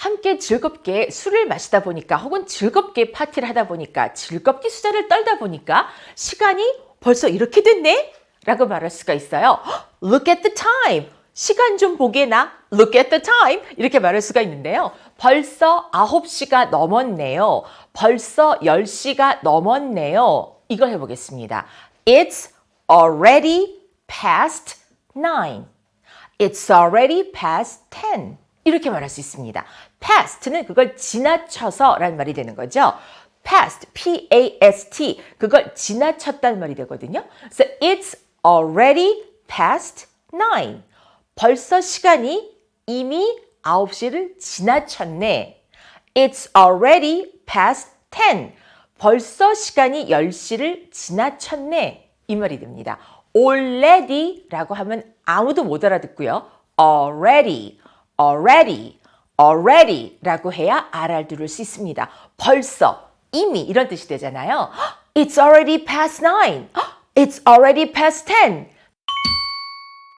함께 즐겁게 술을 마시다 보니까 혹은 즐겁게 파티를 하다 보니까 즐겁게 수다를 떨다 보니까 시간이 벌써 이렇게 됐네? 라고 말할 수가 있어요. Look at the time. 시간 좀 보게 나. Look at the time. 이렇게 말할 수가 있는데요. 벌써 9시가 넘었네요. 벌써 10시가 넘었네요. 이걸 해보겠습니다. It's already past 9. It's already past 10. 이렇게 말할 수 있습니다. past는 그걸 지나쳐서 라는 말이 되는 거죠. past, P-A-S-T, 그걸 지나쳤다는 말이 되거든요. 그래서 it's already past 9. 벌써 시간이 이미 9시를 지나쳤네. It's already past 10. 벌써 시간이 10시를 지나쳤네. 이 말이 됩니다. already라고 하면 아무도 못 알아듣고요. already, already, already라고 해야 알아들을 수 있습니다. 벌써, 이미 이런 뜻이 되잖아요. It's already past 9. It's already past 10.